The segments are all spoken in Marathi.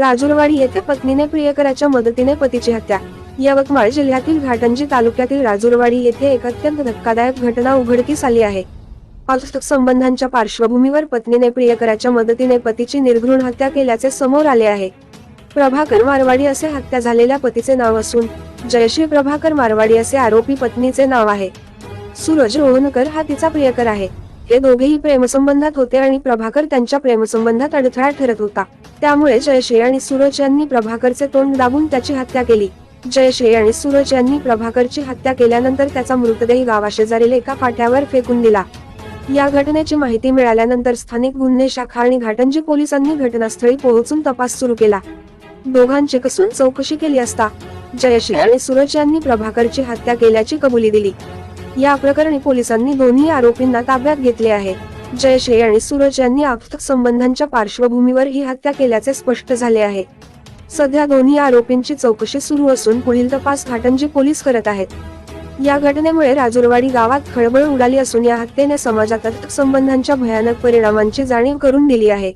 राजुरवाडी येथे पत्नीने प्रियकराच्या मदतीने पतीची हत्या. यवतमाळ जिल्ह्यातील घाटंजी तालुक्यातील राजुरवाडी येथे एक अत्यंत धक्कादायक घटना उघडकीस आली आहे. अल्प संबंधांच्या पार्श्वभूमीवर पत्नीने प्रियकराच्या मदतीने पतीची निर्घृण हत्या केल्याचे समोर आले आहे. प्रभाकर मारवाडी असे हत्या झालेल्या पतीचे नाव असून जयश्री प्रभाकर मारवाडी असे आरोपी पत्नीचे नाव आहे. सूरज रोहनकर हा तिचा प्रियकर आहे. ते दोघेही प्रेमसंबंधात होते आणि प्रभाकर त्यांच्या प्रेमसंबंधात अडथळा ठरत होता. त्यामुळे जयश्री आणि सूरज यांनी प्रभाकरचे तोंड दाबून त्याची हत्या केली. जयश्री आणि सूरज यांनी प्रभाकरची हत्या केल्यानंतर त्याचा मृतदेह गावाशेजारील एका फाट्यावर फेकून दिला. या घटनेची माहिती मिळाल्यानंतर स्थानिक गुन्हे शाखा आणि घाटंजी पोलिसांनी घटनास्थळी पोहोचून तपास सुरू केला. दोघांची कसून चौकशी केली असता जयश्री आणि सूरज यांनी प्रभाकरची हत्या केल्याची कबुली दिली. या प्रकरणी पोलिसांनी दोन्ही आरोपींना ताब्यात घेतले आहे. जयश्री आणि सूरज यांनी आर्थिक संबंधांच्या पार्श्वभूमीवर ही हत्या केल्याचे स्पष्ट झाले आहे. सध्या दोन्ही आरोपींची चौकशी सुरू असून पुढील तपास घाटंजी पोलीस करत आहेत. या घटनेमुळे राजुरवाडी गावात खळबळ उडाली असून या हत्येने समाजात आर्थिक संबंधांच्या भयानक परिणामांची जाणीव करून दिली आहे.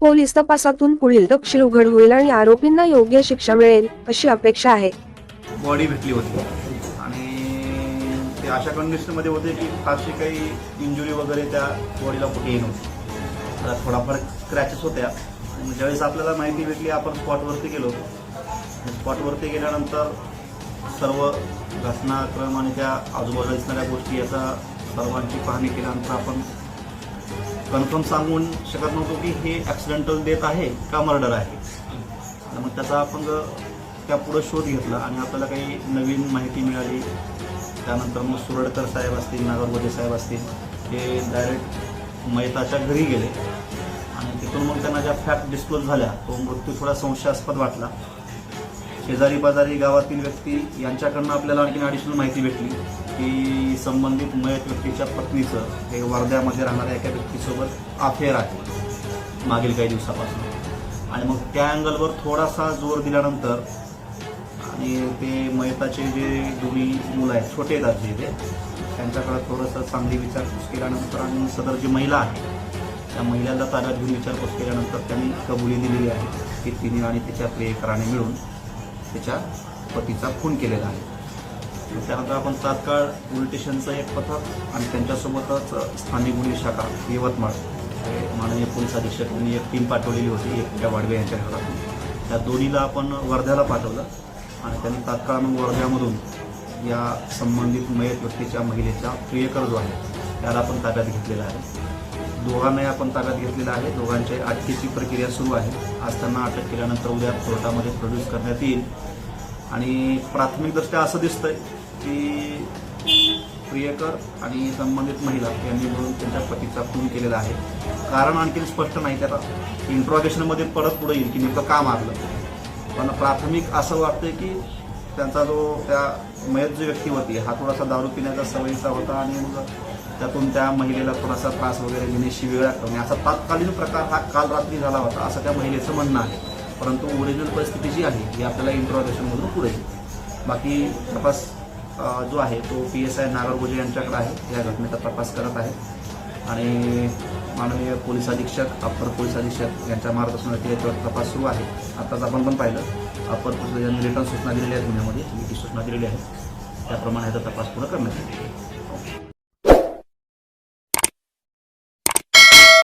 पोलीस तपासातून पुढील तपशील उघड होईल आणि आरोपींना योग्य शिक्षा मिळेल अशी अपेक्षा आहे. बॉडी भेटली होती. ते अशा कंडिशनमध्ये होते की फारशी काही इंजुरी वगैरे त्या बॉडीला कुठेही येईल नव्हती त्याला थोडाफार क्रॅचेस होत्या. ज्यावेळेस आपल्याला माहिती भेटली आपण स्पॉटवरती गेलो. स्पॉटवरती गेल्यानंतर सर्व घटनाक्रम आणि त्या आजूबाजूला दिसणाऱ्या गोष्टी याचा सर्वांची पाहणी केल्यानंतर आपण कन्फर्म सांगून शकत नव्हतो की हे ॲक्सिडेंटल डेथ आहे का मर्डर आहे. मग त्याचा आपण त्या पुढं शोध घेतला आणि आपल्याला काही नवीन माहिती मिळाली त्यानंतर मग सुरडकर साहेब असतील नागरगोजे साहेब असतील हे डायरेक्ट मैताच्या घरी गेले. आणि तिथून मग त्यांना ज्या फॅक्ट डिस्क्लोज झाल्या तो मृत्यू थोडा संशयास्पद वाटला. शेजारी पाजारी गावातील व्यक्ती यांच्याकडनं आपल्याला आणखीन ॲडिशनल माहिती भेटली की संबंधित मयत व्यक्तीच्या पत्नीचं हे वर्ध्यामध्ये राहणाऱ्या एका व्यक्तीसोबत अफेअर आहे मागील काही दिवसापासून. आणि मग त्या अँगलवर थोडासा जोर दिल्यानंतर आणि ते मयताचे जे दोन्ही मुलं आहेत छोटे आहेत ते त्यांच्याकडे थोडंसं चांगली विचारपूस केल्यानंतर आणि सदर जी महिला आहे त्या महिलांना ताब्यात घेऊन विचारपूस केल्यानंतर त्यांनी कबुली दिलेली आहे की तिने आणि तिच्या प्रियकराने मिळून तिच्या पतीचा खून केलेला आहे. त्यानंतर आपण तात्काळ पोलीस स्टेशनचं एक पथक आणि त्यांच्यासोबतच स्थानिक गुन्हे शाखा यवतमाळ हे माननीय पोलीस अधीक्षकांनी एक टीम पाठवलेली होती एक त्या वाडवे यांच्या घरातून त्या दोन्हीला आपण वर्ध्याला पाठवलं. आणि त्यांनी तात्काळ मग वर्ध्यामधून या संबंधित मयत व्यक्तीच्या महिलेचा प्रियकर जो आहे त्याला आपण ताब्यात घेतलेला आहे. दोघांनाही आपण ताब्यात घेतलेला आहे. दोघांच्या अटकेची प्रक्रिया सुरू आहे. आज त्यांना अटक केल्यानंतर उद्या कोर्टामध्ये प्रोड्यूस करण्यात येईल. आणि प्राथमिकदृष्ट्या असं दिसतंय की प्रियकर आणि संबंधित महिला यांनी मिळून त्यांच्या पतीचा खून केलेला आहे. कारण आणखी स्पष्ट नाही त्याला. इंट्रॉगेशनमध्ये परत पुढे येईल की नेमकं का मारलं. पण प्राथमिक असं वाटतंय की त्यांचा जो त्या मयत जी व्यक्ती होती हा थोडासा दारू पिण्याचा सवयीचा होता आणि मग त्यातून त्या महिलेला थोडासा त्रास वगैरे देणे शिवेळा करणे असा तात्कालीन प्रकार हा काल रात्री झाला होता असं त्या महिलेचं म्हणणं आहे. परंतु ओरिजिनल परिस्थिती जी आहे ही आपल्याला इंट्रोगेशनमधून पुढे बाकी तपास जो आहे तो पी एस आय नागरगोजे यांच्याकडे आहे. या घटनेचा तपास करत आहे. आणि माननीय पोलीस अधीक्षक अप्पर पोलीस अधीक्षक यांच्या मार्गदर्शनाखाली याच्यावर तपास सुरू आहे. आताच आपण पण पाहिलं अप्पर पोलीस यांनी रिटर्न सूचना दिलेल्या आहेत गुन्ह्यामध्ये लिखित सूचना दिलेली आहे त्याप्रमाणे याचा तपास पूर्ण करण्यात येईल.